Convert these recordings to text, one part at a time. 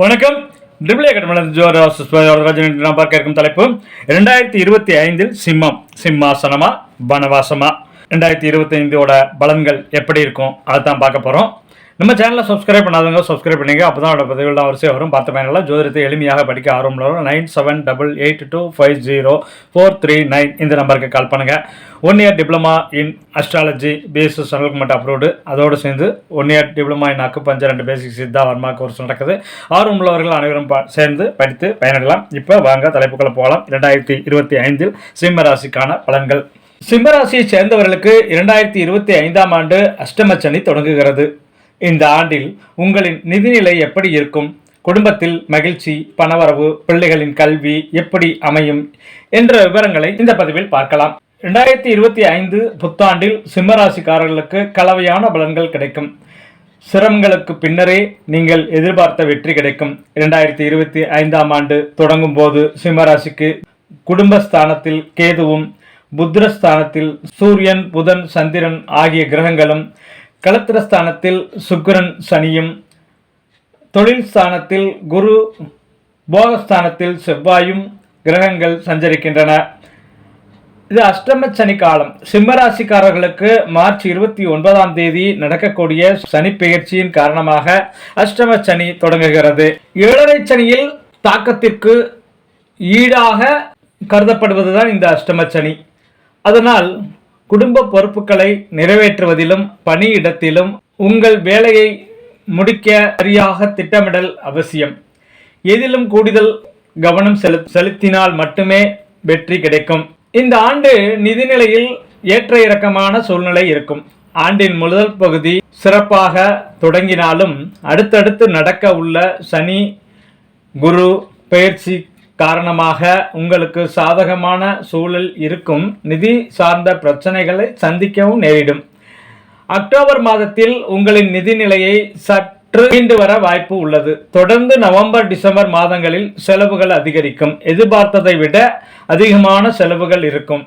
வணக்கம். டிபிளே கடமலன் ஜோராஜன் நாம் பார்க்க இருக்கும் தலைப்பு. ரெண்டாயிரத்தி இருபத்தி ஐந்தில் சிம்மம் சிம்மாசனமா வனவாசமா? ரெண்டாயிரத்தி இருபத்தி ஐந்தோட பலன்கள் எப்படி இருக்கும்? அதுதான் பார்க்க போகிறோம் நம்ம சேனலை சப்ஸ்கிரைப் பண்ணாதவங்க சப்ஸ்கிரைப் பண்ணிங்க அப்போ தான் அதோட பதிவுகள் வரிசை வரும். பார்த்த பயனில் ஜோதிடத்தை எளிமையாக படிக்க ஆர்வம் வரும் nine seven double eight two five zero four three nine இந்த நம்பருக்கு கால் பண்ணுங்கள் one year diploma in astrology BSS central approved அதோடு சேர்ந்து one year diploma in acupuncture ரெண்டு பேசிக் சித்தா வர்மா கோர்ஸ் நடக்குது. ஆர்வம் உள்ளவர்கள் அனைவரும் சேர்ந்து படித்து பயனடலாம் இப்போ வாங்க தலைப்புக்களை போகலாம். இரண்டாயிரத்தி இருபத்தி ஐந்தில் சிம்மராசிக்கான பலன்கள். சிம்மராசியை சேர்ந்தவர்களுக்கு இரண்டாயிரத்தி இருபத்தி ஐந்தாம் ஆண்டு அஷ்டமச்சனி தொடங்குகிறது. இந்த ஆண்டில் உங்களின் நிதிநிலை எப்படி இருக்கும்? குடும்பத்தில் மகிழ்ச்சி பணவரவு பிள்ளைகளின் கல்வி எப்படி அமையும்? என்ற விவரங்களை இந்த பதிவில் பார்க்கலாம். ரெண்டாயிரத்தி இருபத்தி ஐந்து புத்தாண்டில் சிம்மராசிக்காரர்களுக்கு கலவையான பலன்கள் கிடைக்கும். சிரமங்களுக்கு பின்னரே நீங்கள் எதிர்பார்த்த வெற்றி கிடைக்கும். இரண்டாயிரத்தி இருபத்தி ஐந்தாம் ஆண்டு தொடங்கும் போது சிம்மராசிக்கு குடும்பஸ்தானத்தில் கேதுவும் புத்திரஸ்தானத்தில் சூரியன் புதன் சந்திரன் ஆகிய கிரகங்களும் களத்திரஸ்தானத்தில் சுக்கிரன் சனியும் தொழில் ஸ்தானத்தில் குரு போகஸ்தானத்தில் செவ்வாயும் கிரகங்கள் சஞ்சரிக்கின்றன. இது அஷ்டம சனி காலம். சிம்மராசிக்காரர்களுக்கு மார்ச் இருபத்தி ஒன்பதாம் தேதி நடக்கக்கூடிய சனி பெயர்ச்சியின் காரணமாக அஷ்டம சனி தொடங்குகிறது. ஏழரை சனியில் தாக்கத்திற்கு ஈடாக கருதப்படுவதுதான் இந்த அஷ்டம சனி. அதனால் குடும்ப பொறுப்புகளை நிறைவேற்றுவதிலும் பணியிடத்திலும் உங்கள் வேலையை முடிக்க சரியாக திட்டமிடல் அவசியம். எதிலும் கூடுதல் கவனம் செலு செலுத்தினால் மட்டுமே வெற்றி கிடைக்கும். இந்த ஆண்டு நிதிநிலையில் ஏற்ற இறக்கமான சூழ்நிலை இருக்கும். ஆண்டின் முதல் பகுதி சிறப்பாக தொடங்கினாலும் அடுத்தடுத்து நடக்க உள்ள சனி குரு பயிற்சி காரணமாக உங்களுக்கு சாதகமான சூழல் இருக்கும். நிதி சார்ந்த பிரச்சனைகளை சந்திக்கவும் நேரிடும். அக்டோபர் மாதத்தில் உங்களின் நிதி நிலையை சற்று மீண்டு வர வாய்ப்பு உள்ளது. தொடர்ந்து நவம்பர் டிசம்பர் மாதங்களில் செலவுகள் அதிகரிக்கும். எதிர்பார்த்ததை விட அதிகமான செலவுகள் இருக்கும்.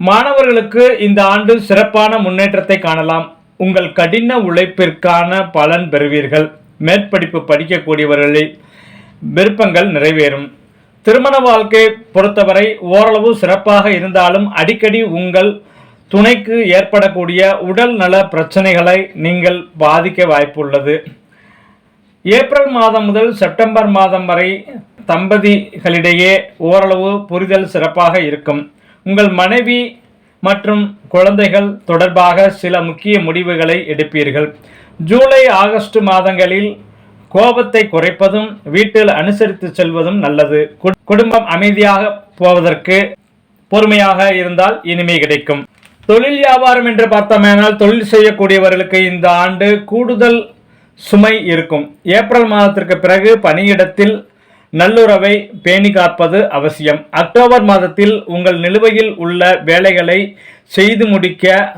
மாணவர்களுக்கு இந்த ஆண்டு சிறப்பான முன்னேற்றத்தை காணலாம். உங்கள் கடின உழைப்பிற்கான பலன் பெறுவீர்கள். மேற்படிப்பு படிக்கக்கூடியவர்களில் விருப்பங்கள் நிறைவேறும். திருமண வாழ்க்கை பொறுத்தவரை ஓரளவு சிறப்பாக இருந்தாலும் அடிக்கடி உங்கள் துணைக்கு ஏற்படக்கூடிய உடல் நல பிரச்சனைகளை நீங்கள் பாதிக்க வாய்ப்புள்ளது. ஏப்ரல் மாதம் முதல் செப்டம்பர் மாதம் வரை தம்பதிகளிடையே ஓரளவு புரிதல் சிறப்பாக இருக்கும். உங்கள் மனைவி மற்றும் குழந்தைகள் தொடர்பாக சில முக்கிய முடிவுகளை எடுப்பீர்கள். ஜூலை ஆகஸ்ட் மாதங்களில் கோபத்தை குறைப்பதும் வீட்டில் அனுசரித்து செல்வதும் நல்லது. கு- குடும்பம் அமைதியாக போவதற்கு பொறுமையாக இருந்தால் இனிமை கிடைக்கும். தொழில் வியாபாரம் என்று பார்த்தோமேனால் தொழில் செய்யக்கூடியவர்களுக்கு இந்த ஆண்டு கூடுதல் சுமை இருக்கும். ஏப்ரல் மாதத்திற்கு பிறகு பணியிடத்தில் நல்லுறவை பேணி காப்பது அவசியம். அக்டோபர் மாதத்தில் உங்கள் நிலுவையில் உள்ள வேலைகளை செய்து முடிக்க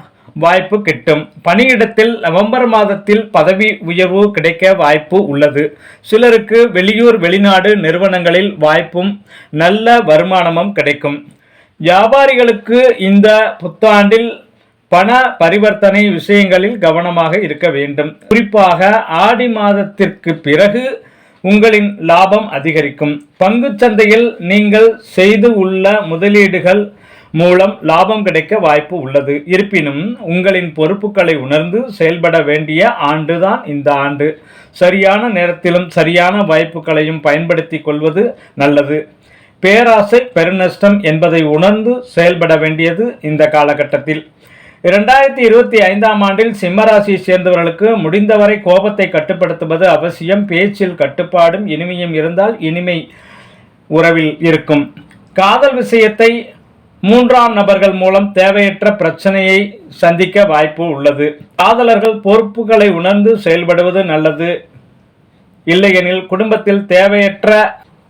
வாய்ப்பு கிட்டும். பணியிடத்தில் நவம்பர் மாதத்தில் பதவி உயர்வு கிடைக்க வாய்ப்பு உள்ளது. சிலருக்கு வெளியூர் வெளிநாடு நிறுவனங்களில் வாய்ப்பும் நல்ல வருமானமும் கிடைக்கும். வியாபாரிகளுக்கு இந்த புத்தாண்டில் பண பரிவர்த்தனை விஷயங்களில் கவனமாக இருக்க வேண்டும். குறிப்பாக ஆடி மாதத்திற்கு பிறகு உங்களின் லாபம் அதிகரிக்கும். பங்கு சந்தையில் நீங்கள் செய்து உள்ள முதலீடுகள் மூலம் லாபம் கிடைக்க வாய்ப்பு உள்ளது. இருப்பினும் உங்களின் பொறுப்புகளை உணர்ந்து செயல்பட வேண்டிய ஆண்டுதான் இந்த ஆண்டு. சரியான நேரத்திலும் சரியான வாய்ப்புகளையும் பயன்படுத்தி கொள்வது நல்லது. பேராசை பெருநஷ்டம் என்பதை உணர்ந்து செயல்பட வேண்டியது இந்த காலகட்டத்தில். இரண்டாயிரத்தி இருபத்தி ஐந்தாம் ஆண்டில் சிம்மராசியை சேர்ந்தவர்களுக்கு முடிந்தவரை கோபத்தை கட்டுப்படுத்துவது அவசியம். பேச்சில் கட்டுப்பாடும் இனிமையும் இருந்தால் இனிமை உறவில் இருக்கும். காதல் விஷயத்தை மூன்றாம் நபர்கள் மூலம் தேவையற்ற பிரச்சனையை சந்திக்க வாய்ப்பு உள்ளது. காதலர்கள் பொறுப்புகளை உணர்ந்து செயல்படுவது நல்லது. இல்லையெனில் குடும்பத்தில் தேவையற்ற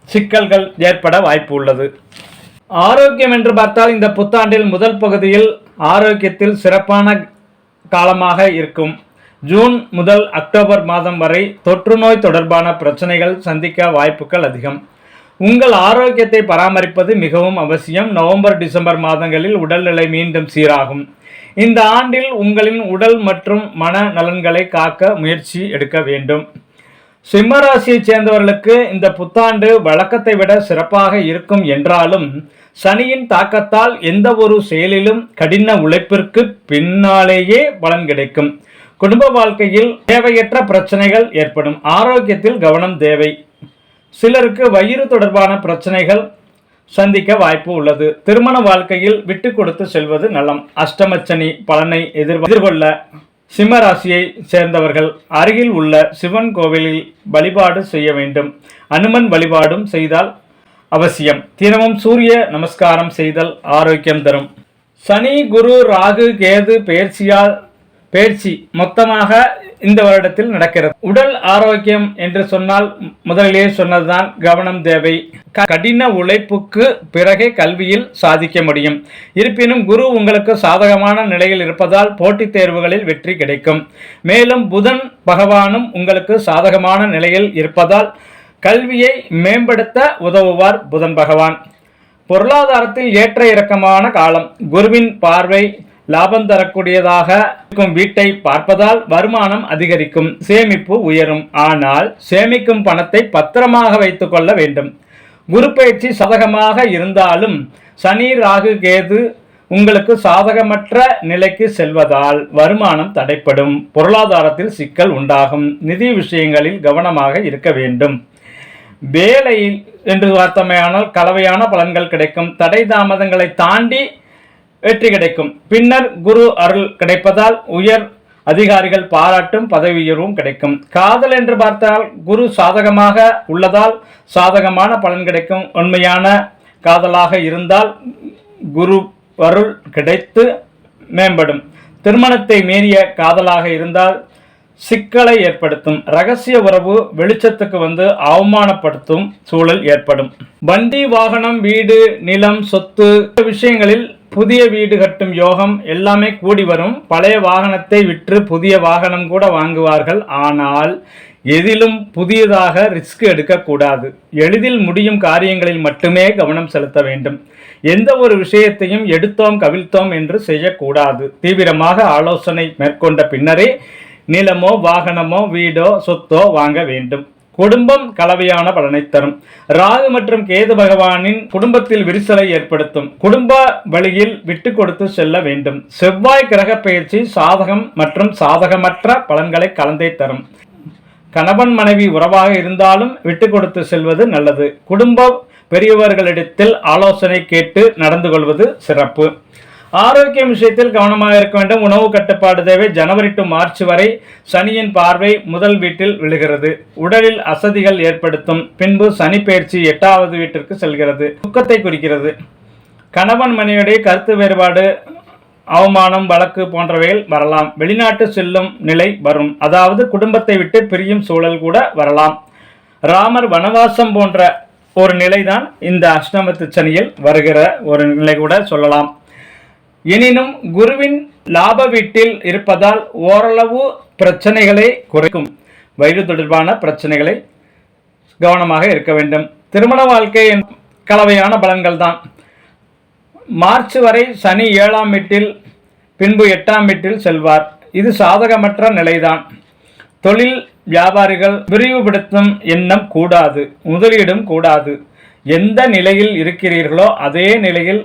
சிக்கல்கள் ஏற்பட வாய்ப்பு உள்ளது. ஆரோக்கியம் என்று பார்த்தால் இந்த புத்தாண்டில் முதல் பகுதியில் ஆரோக்கியத்தில் சிறப்பான காலமாக இருக்கும். ஜூன் முதல் அக்டோபர் மாதம் வரை தொற்றுநோய் தொடர்பான பிரச்சனைகள் சந்திக்க வாய்ப்புகள் அதிகம். உங்கள் ஆரோக்கியத்தை பராமரிப்பது மிகவும் அவசியம். நவம்பர் டிசம்பர் மாதங்களில் உடல்நிலை மீண்டும் சீராகும். இந்த ஆண்டில் உங்களின் உடல் மற்றும் மன நலன்களை காக்க முயற்சி எடுக்க வேண்டும். சிம்மராசியைச் சேர்ந்தவர்களுக்கு இந்த புத்தாண்டு வழக்கத்தை விட சிறப்பாக இருக்கும் என்றாலும் சனியின் தாக்கத்தால் எந்த ஒரு செயலிலும் கடின உழைப்பிற்கு பின்னாலேயே பலன் கிடைக்கும். குடும்ப வாழ்க்கையில் தேவையற்ற பிரச்சனைகள் ஏற்படும். ஆரோக்கியத்தில் கவனம் தேவை. சிலருக்கு வயிறு தொடர்பான பிரச்சனைகள் சந்திக்க வாய்ப்பு உள்ளது. திருமண வாழ்க்கையில் விட்டு கொடுத்து செல்வது நலம். அஷ்டமச்சனி பலனை எதிர் எதிர்கொள்ள சிம்ம ராசியை சேர்ந்தவர்கள் அருகில் உள்ள சிவன் கோவிலில் வழிபாடு செய்ய வேண்டும். அனுமன் வழிபாடும் செய்தால் அவசியம். தினமும் சூரிய நமஸ்காரம் செய்தல் ஆரோக்கியம் தரும். சனி குரு ராகு கேது பேர்ச்சியால் பேர்ச்சி மொத்தமாக இந்த வருடத்தில் நடக்கிறது. உடல் ஆரோக்கியம் என்று சொன்னால் முதலிலே சொன்னதுதான் கவனம் தேவை. க- கடின உழைப்புக்கு பிறகே கல்வியில் சாதிக்க முடியும். இருப்பினும் குரு உங்களுக்கு சாதகமான நிலையில் இருப்பதால் போட்டித் தேர்வுகளில் வெற்றி கிடைக்கும். மேலும் புதன் பகவானும் உங்களுக்கு சாதகமான நிலையில் இருப்பதால் கல்வியை மேம்படுத்த உதவுவார் புதன் பகவான். பொருளாதாரத்தில் ஏற்ற இறக்கமான காலம். குருவின் பார்வை லாபம் தரக்கூடியதாக இருக்கும் வீட்டை பார்ப்பதால் வருமானம் அதிகரிக்கும் சேமிப்பு உயரும். ஆனால் சேமிக்கும் பணத்தை பத்திரமாக வைத்துக் கொள்ள வேண்டும். குரு பயிற்சி சாதகமாக இருந்தாலும் சனி ராகு கேது உங்களுக்கு சாதகமற்ற நிலைக்கு செல்வதால் வருமானம் தடைப்படும். பொருளாதாரத்தில் சிக்கல் உண்டாகும். நிதி விஷயங்களில் கவனமாக இருக்க வேண்டும். வேலையில் என்று பார்த்தமையானால் கலவையான பலன்கள் கிடைக்கும். தடை தாமதங்களை தாண்டி வெற்றி கிடைக்கும். பின்னர் குரு அருள் கிடைப்பதால் உயர் அதிகாரிகள் பாராட்டும் பதவி உயர்வும் கிடைக்கும். காதல் என்று பார்த்தால் குரு சாதகமாக உள்ளதால் சாதகமான பலன் கிடைக்கும். உண்மையான காதலாக இருந்தால் குரு அருள் கிடைத்து மேம்படும். திருமணத்தை மீறிய காதலாக இருந்தால் சிக்கலை ஏற்படுத்தும். ரகசிய உறவு வெளிச்சத்துக்கு வந்து அவமானப்படுத்தும் சூழல் ஏற்படும். வண்டி வாகனம் வீடு நிலம் சொத்து விஷயங்களில் புதிய வீடு கட்டும் யோகம் எல்லாமே கூடி வரும். பழைய வாகனத்தை விற்று புதிய வாகனம் கூட வாங்குவார்கள். ஆனால் எதிலும் புதியதாக ரிஸ்க் எடுக்கக்கூடாது. எளிதில் முடியும் காரியங்களில் மட்டுமே கவனம் செலுத்த வேண்டும். எந்த ஒரு விஷயத்தையும் எடுத்தோம் கவிழ்த்தோம் என்று செய்யக்கூடாது. தீவிரமாக ஆலோசனை மேற்கொண்ட பின்னரே நிலமோ வாகனமோ வீடோ சொத்தோ வாங்க வேண்டும். குடும்பம் கலவையான பலனை தரும். ராகு மற்றும் கேது பகவானின் குடும்பத்தில் விரிசலை ஏற்படுத்தும். குடும்ப வழியில் விட்டு கொடுத்து செல்ல வேண்டும். செவ்வாய் கிரக பயிற்சி சாதகம் மற்றும் சாதகமற்ற பலன்களை கலந்தே தரும். கணவன் மனைவி உறவாக இருந்தாலும் விட்டு கொடுத்து செல்வது நல்லது. குடும்ப பெரியவர்களிடத்தில் ஆலோசனை கேட்டு நடந்து கொள்வது சிறப்பு. ஆரோக்கியம் விஷயத்தில் கவனமாக இருக்க வேண்டும். உணவு கட்டுப்பாடு தேவை. ஜனவரி டு மார்ச் வரை சனியின் பார்வை முதல் வீட்டில் விழுகிறது. உடலில் அசதிகள் ஏற்படுத்தும். பின்பு சனி பயிற்சி எட்டாவது வீட்டிற்கு செல்கிறது. துக்கத்தை குறிக்கிறது. கணவன் மனைவியுடைய கருத்து வேறுபாடு அவமானம் வழக்கு போன்றவைகள் வரலாம். வெளிநாட்டு செல்லும் நிலை வரும். அதாவது குடும்பத்தை விட்டு பிரியும் சூழல் கூட வரலாம். ராமர் வனவாசம் போன்ற ஒரு நிலைதான் இந்த அஷ்டமத்து சனியில் வருகிற ஒரு நிலை கூட சொல்லலாம். எனினும் குருவின் லாப வீட்டில் இருப்பதால் ஓரளவு பிரச்சனைகளை குறைக்கும். வயிறு தொடர்பான பிரச்சனைகளை கவனமாக இருக்க வேண்டும். திருமண வாழ்க்கையின் கலவையான பலன்கள் தான் மார்ச் வரை சனி ஏழாம் வீட்டில் பின்பு எட்டாம் வீட்டில் செல்வார். இது சாதகமற்ற நிலைதான். தொழில் வியாபாரிகள் விரிவுபடுத்தும் எண்ணம் கூடாது முதலீடும் கூடாது. எந்த நிலையில் இருக்கிறீர்களோ அதே நிலையில்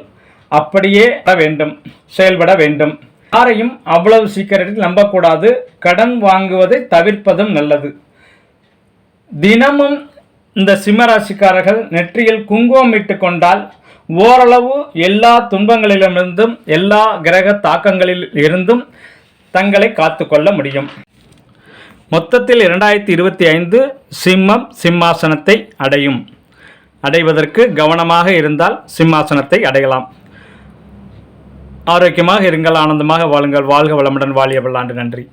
அப்படியே வர வேண்டும் செயல்பட வேண்டும். யாரையும் அவ்வளவு சீக்கிரத்தில் நம்பக்கூடாது. கடன் வாங்குவதை தவிர்ப்பதும் நல்லது. தினமும் இந்த சிம்மராசிக்காரர்கள் நெற்றியில் குங்குமம் இட்டு கொண்டால் ஓரளவு எல்லா துன்பங்களிலிருந்தும் எல்லா கிரக தாக்கங்களில் இருந்தும் தங்களை காத்துக்கொள்ள முடியும். மொத்தத்தில் இரண்டாயிரத்தி இருபத்தி ஐந்து சிம்மம் சிம்மாசனத்தை அடையும். அடைவதற்கு கவனமாக இருந்தால் சிம்மாசனத்தை அடையலாம். ஆரோக்கியமாக இருங்கள் ஆனந்தமாக வாழுங்கள் வாழ்க வளமுடன் வாழிய வல்லாண்டு நன்றி.